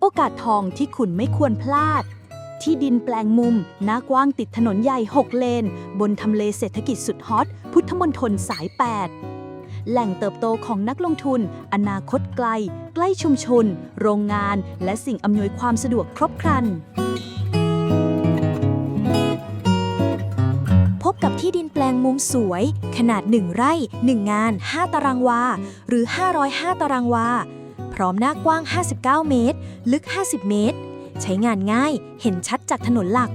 โอกาสทองที่คุณไม่ควรพลาด ที่ดินแปลงมุม หน้ากว้างติดถนนใหญ่ 6 เลน บนทำเลเศรษฐกิจสุดฮอต พุทธมณฑลสาย 8 แหล่งเติบโตของนักลงทุน อนาคตไกล ใกล้ชุมชน โรงงาน และสิ่งอำนวยความสะดวกครบครัน พบกับที่ดินแปลงมุมสวย ขนาด 1 ไร่ 1 งาน 5 ตารางวา หรือ 505 ตารางวา พร้อมหน้ากว้าง 59 เมตร ลึก 50 เมตร ใช้งานง่ายเห็นชัดจากถนนหลัก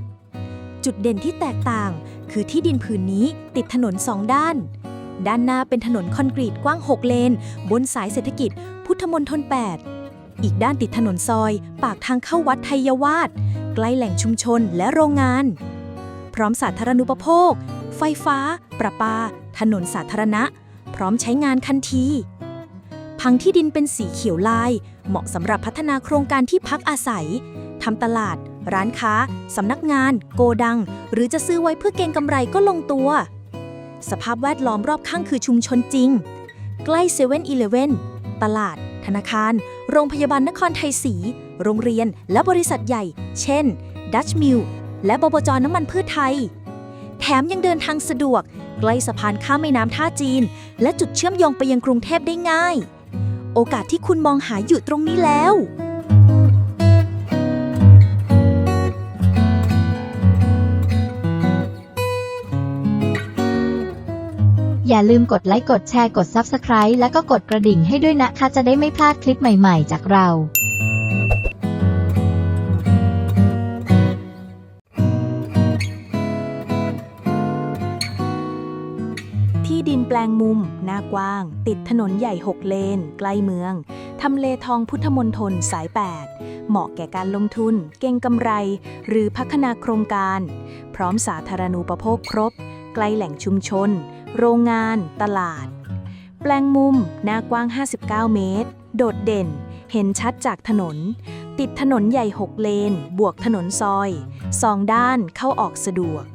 จุดเด่นที่แตกต่าง คือที่ดินผืนนี้ติดถนนสองด้าน ด้านหน้าเป็นถนนคอนกรีตกว้าง 6 เลน บนสายเศรษฐกิจ พุทธมณฑล8อีกด้านติดถนนซอย ปากทางเข้าวัดไทยวาสใกล้แหล่งชุมชนและโรงงาน พร้อมสาธารณูปโภค ไฟฟ้า ประปา ถนนสาธารณะ พร้อมใช้งานทันที พังที่ดินเป็นสีเขียวลาย เหมาะสำหรับพัฒนาโครงการที่พักอาศัยทำตลาด ร้านค้า สำนักงาน โกดัง หรือจะซื้อไว้เพื่อเก็งกำไรก็ลงตัว สภาพแวดล้อมรอบข้างคือชุมชนจริง ใกล้เซเว่นอีเลเว่นตลาด ธนาคาร โรงพยาบาลนครไทยศรีโรงเรียน และบริษัทใหญ่ เช่นดัชมิลและบบจน้ำมันพืชไทย แถมยังเดินทางสะดวก ใกล้สะพานข้ามแม่น้ำท่าจีน และจุดเชื่อมโยงไปยังกรุงเทพได้ง่าย โอกาสที่คุณมองหาอยู่ตรงนี้แล้ว อย่าลืมกดไลค์ กดแชร์ กด Subscribe แล้วก็กดกระดิ่งให้ด้วยนะคะ จะได้ไม่พลาดคลิปใหม่ๆ จากเรา ที่ดินแปลงมุม หน้ากว้าง ติดถนนใหญ่ 6 เลน ใกล้เมือง ทำเลทองพุทธมณฑลสาย 8 เหมาะแก่การลงทุน เก่งกำไร หรือพัฒนาโครงการ พร้อมสาธารณูปโภคครบ ใกล้แหล่งชุมชน โรงงาน ตลาด แปลงมุม หน้ากว้าง 59 เมตร โดดเด่น เห็นชัดจากถนน ติดถนนใหญ่ 6 เลน บวกถนนซอยสองด้านเข้าออกสะดวก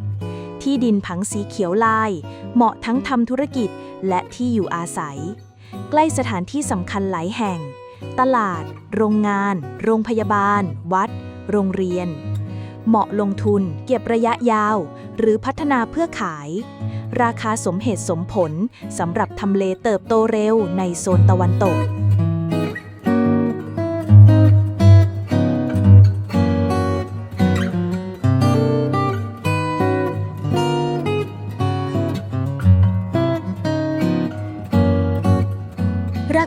ที่ดินผังสีเขียวลาย เหมาะทั้งทำธุรกิจและที่อยู่อาศัย ใกล้สถานที่สำคัญหลายแห่ง ตลาด โรงงาน โรงพยาบาล วัด โรงเรียน เหมาะลงทุน เก็บระยะยาว หรือพัฒนาเพื่อขาย ราคาสมเหตุสมผลสำหรับทำเลเติบโตเร็วในโซนตะวันตก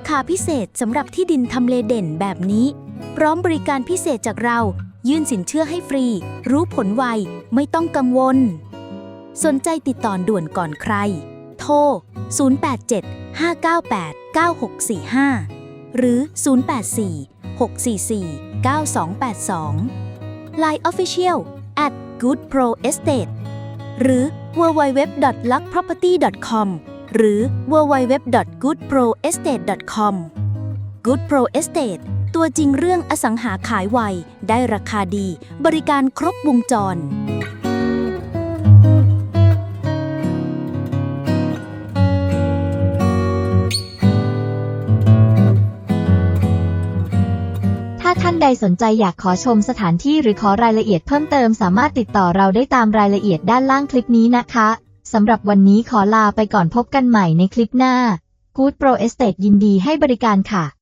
คาพิเศษสำหรับที่ดินทำเลเด่นแบบนี้ พร้อมบริการพิเศษจากเรา ยื่นสินเชื่อให้ฟรี รู้ผลไว ไม่ต้องกังวล สนใจติดต่อด่วนก่อนใคร โทร 087 598 9645 หรือ 084 644 9282 Line Official at goodpro estate หรือ www.luckproperty.com หรือ www.goodproestate.com Good Pro Estate ตัวจริงเรื่องอสังหาขายไว ได้ราคาดี บริการครบวงจรถ้าท่านใดสนใจอยากขอชมสถานที่หรือขอรายละเอียดเพิ่มเติมสามารถติดต่อเราได้ตามรายละเอียดด้านล่างคลิปนี้นะคะ สำหรับวันนี้ขอลาไปก่อนพบกันใหม่ในคลิปหน้า Good Pro Estate ยินดีให้บริการค่ะ